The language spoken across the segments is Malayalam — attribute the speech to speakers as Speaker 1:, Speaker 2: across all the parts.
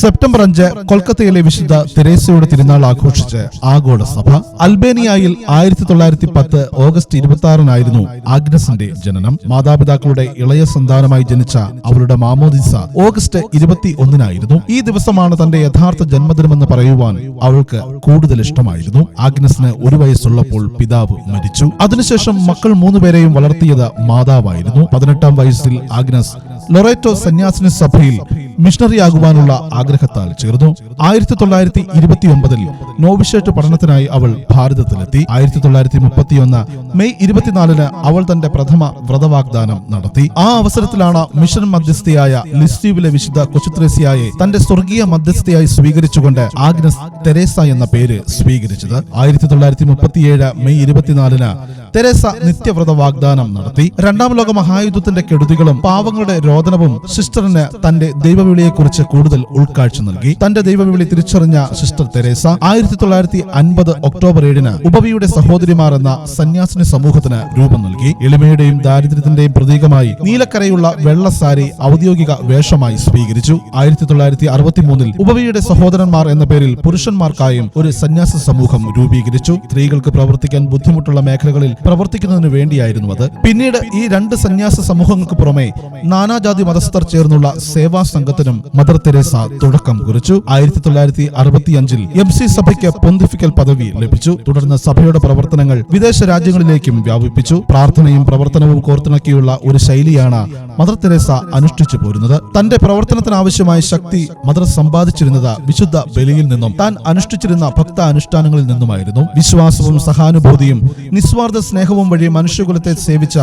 Speaker 1: സെപ്റ്റംബർ അഞ്ച് കൊൽക്കത്തയിലെ വിശുദ്ധ തെരേസയുടെ തിരുനാൾ ആഘോഷിച്ച് ആഗോള സഭ അൽബേനിയയിൽ ആയിരത്തി തൊള്ളായിരത്തി പത്ത് ഓഗസ്റ്റ് ഇരുപത്തി ആറിനായിരുന്നു ആഗ്നസിന്റെ ജനനം. മാതാപിതാക്കളുടെ ഇളയ സന്താനമായി ജനിച്ച അവരുടെ മാമോദിസ ഓഗസ്റ്റ് ഇരുപത്തി ഒന്നിനായിരുന്നു ഈ ദിവസമാണ് തന്റെ യഥാർത്ഥ ജന്മദിനമെന്ന് പറയുവാൻ അവൾക്ക് കൂടുതൽ ഇഷ്ടമായിരുന്നു. ആഗ്നസിന് ഒരു വയസ്സുള്ളപ്പോൾ പിതാവ് മരിച്ചു. അതിനുശേഷം മക്കൾ മൂന്നുപേരെയും വളർത്തിയത് മാതാവായിരുന്നു. പതിനെട്ടാം വയസ്സിൽ ആഗ്നസ് ലൊറേറ്റോ സന്യാസിനി സഭയിൽ മിഷണറിയാകുവാനുള്ള ആഗ്രഹത്താൽ ചേർന്നു. ആയിരത്തി തൊള്ളായിരത്തി ഇരുപത്തിയൊമ്പതിൽ നോവിഷേറ്റ് പഠനത്തിനായി അവൾ ഭാരതത്തിലെത്തി. ആയിരത്തി തൊള്ളായിരത്തി മുപ്പത്തിയൊന്ന് മെയ് ഇരുപത്തിനാലിന് അവൾ തന്റെ പ്രഥമ വ്രതവാഗ്ദാനം നടത്തി. ആ അവസരത്തിലാണ് മിഷൻ മധ്യസ്ഥയായ ലിസ്റ്റീവിലെ വിശുദ്ധ കൊച്ചുത്രേസിയായെ തന്റെ സ്വർഗീയ മധ്യസ്ഥയായി സ്വീകരിച്ചുകൊണ്ട് ആഗ്നസ് തെരേസ എന്ന പേര് സ്വീകരിച്ചത്. ആയിരത്തി തൊള്ളായിരത്തി മുപ്പത്തിയേഴ് മെയ് ഇരുപത്തിനാലിന് തെരേസ നിത്യവ്രത വാഗ്ദാനം നടത്തി. രണ്ടാം ലോക മഹായുദ്ധത്തിന്റെ കെടുതികളും പാവങ്ങളുടെ രോദനവും സിസ്റ്ററിന് തന്റെ ദൈവവിളിയെക്കുറിച്ച് കൂടുതൽ ഉൾക്കാഴ്ച നൽകി. തന്റെ ദൈവവിളി തിരിച്ചറിഞ്ഞ സിസ്റ്റർ തെരേസ ആയിരത്തി തൊള്ളായിരത്തി അൻപത് ഒക്ടോബർ ഏഴിന് ഉപവിയുടെ സഹോദരിമാർ എന്ന സന്യാസിനി സമൂഹത്തിന് രൂപം നൽകി. എളിമയുടെയും ദാരിദ്ര്യത്തിന്റെയും പ്രതീകമായി നീലക്കരയുള്ള വെള്ളസാരി ഔദ്യോഗിക വേഷമായി സ്വീകരിച്ചു. ആയിരത്തി തൊള്ളായിരത്തി അറുപത്തി മൂന്നിൽ ഉപവിയുടെ സഹോദരന്മാർ എന്ന പേരിൽ പുരുഷന്മാർക്കായും ഒരു സന്യാസ സമൂഹം രൂപീകരിച്ചു. സ്ത്രീകൾക്ക് പ്രവർത്തിക്കാൻ ബുദ്ധിമുട്ടുള്ള മേഖലകളിൽ പ്രവർത്തിക്കുന്നതിന് വേണ്ടിയായിരുന്നു അത്. പിന്നീട് ഈ രണ്ട് സന്യാസ സമൂഹങ്ങൾക്ക് പുറമെ നാനാജാതി മതസ്ഥർ ചേർന്നുള്ള സേവാ സംഘത്തിനും മദർ തെരേസ തുടക്കം കുറിച്ചു. ആയിരത്തി തൊള്ളായിരത്തി അറുപത്തിയഞ്ചിൽ എം സി സഭയ്ക്ക് പൊന്തിഫിക്കൽ പദവി ലഭിച്ചു. തുടർന്ന് സഭയുടെ പ്രവർത്തനങ്ങൾ വിദേശ രാജ്യങ്ങളിലേക്കും വ്യാപിപ്പിച്ചു. പ്രാർത്ഥനയും പ്രവർത്തനവും കോർത്തിണക്കിയുള്ള ഒരു ശൈലിയാണ് മദർ തെരേസ അനുഷ്ഠിച്ചു പോരുന്നത്. തന്റെ പ്രവർത്തനത്തിനാവശ്യമായ ശക്തി മദർ സമ്പാദിച്ചിരുന്നത് വിശുദ്ധ ബലിയിൽ നിന്നും താൻ അനുഷ്ഠിച്ചിരുന്ന ഭക്ത അനുഷ്ഠാനങ്ങളിൽ നിന്നുമായിരുന്നു. വിശ്വാസവും സഹാനുഭൂതിയും നിസ്വാർത്ഥ സ്നേഹവും വഴി മനുഷ്യകുലത്തെ സേവിച്ച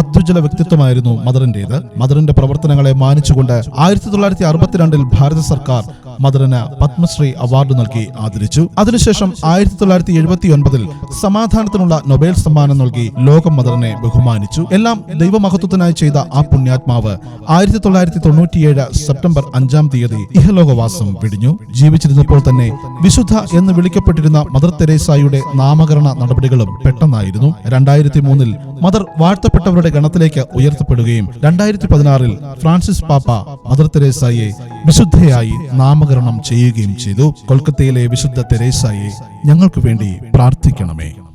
Speaker 1: അത്യുജ്വല വ്യക്തിത്വമായിരുന്നു മദറിന്റേത്. മദറിന്റെ പ്രവർത്തനങ്ങളെ മാനിച്ചുകൊണ്ട് ആയിരത്തി തൊള്ളായിരത്തി അറുപത്തിരണ്ടിൽ ഭാരത സർക്കാർ മദറിന് പത്മശ്രീ അവാർഡ് നൽകി ആദരിച്ചു. അതിനുശേഷം ആയിരത്തി തൊള്ളായിരത്തി എഴുപത്തി ഒൻപതിൽ സമാധാനത്തിനുള്ള നൊബേൽ സമ്മാനം നൽകി ലോകം മദറിനെ ബഹുമാനിച്ചു. എല്ലാം ദൈവമഹത്വത്തിനായി ചെയ്ത ആ പുണ്യാത്മാവ് ആയിരത്തി തൊള്ളായിരത്തി തൊണ്ണൂറ്റിയേഴ് സെപ്റ്റംബർ അഞ്ചാം തീയതി ഇഹലോകവാസം വിടിഞ്ഞു. ജീവിച്ചിരുന്നപ്പോൾ തന്നെ വിശുദ്ധ എന്ന് വിളിക്കപ്പെട്ടിരുന്ന മദർ തെരേസായുടെ നാമകരണ നടപടികളും പെട്ടെന്നായിരുന്നു. രണ്ടായിരത്തി മൂന്നിൽ മദർ വാഴ്ത്തപ്പെട്ടവരുടെ ഗണത്തിലേക്ക് ഉയർത്തപ്പെടുകയും രണ്ടായിരത്തി പതിനാറിൽ ഫ്രാൻസിസ് പാപ്പ മദർ തെരേസായെ വിശുദ്ധയായി നാമകരണം ചെയ്യുകയും ചെയ്തു. കൊൽക്കത്തയിലെ വിശുദ്ധ തെരേസായി ഞങ്ങൾക്ക് വേണ്ടി പ്രാർത്ഥിക്കണമേ.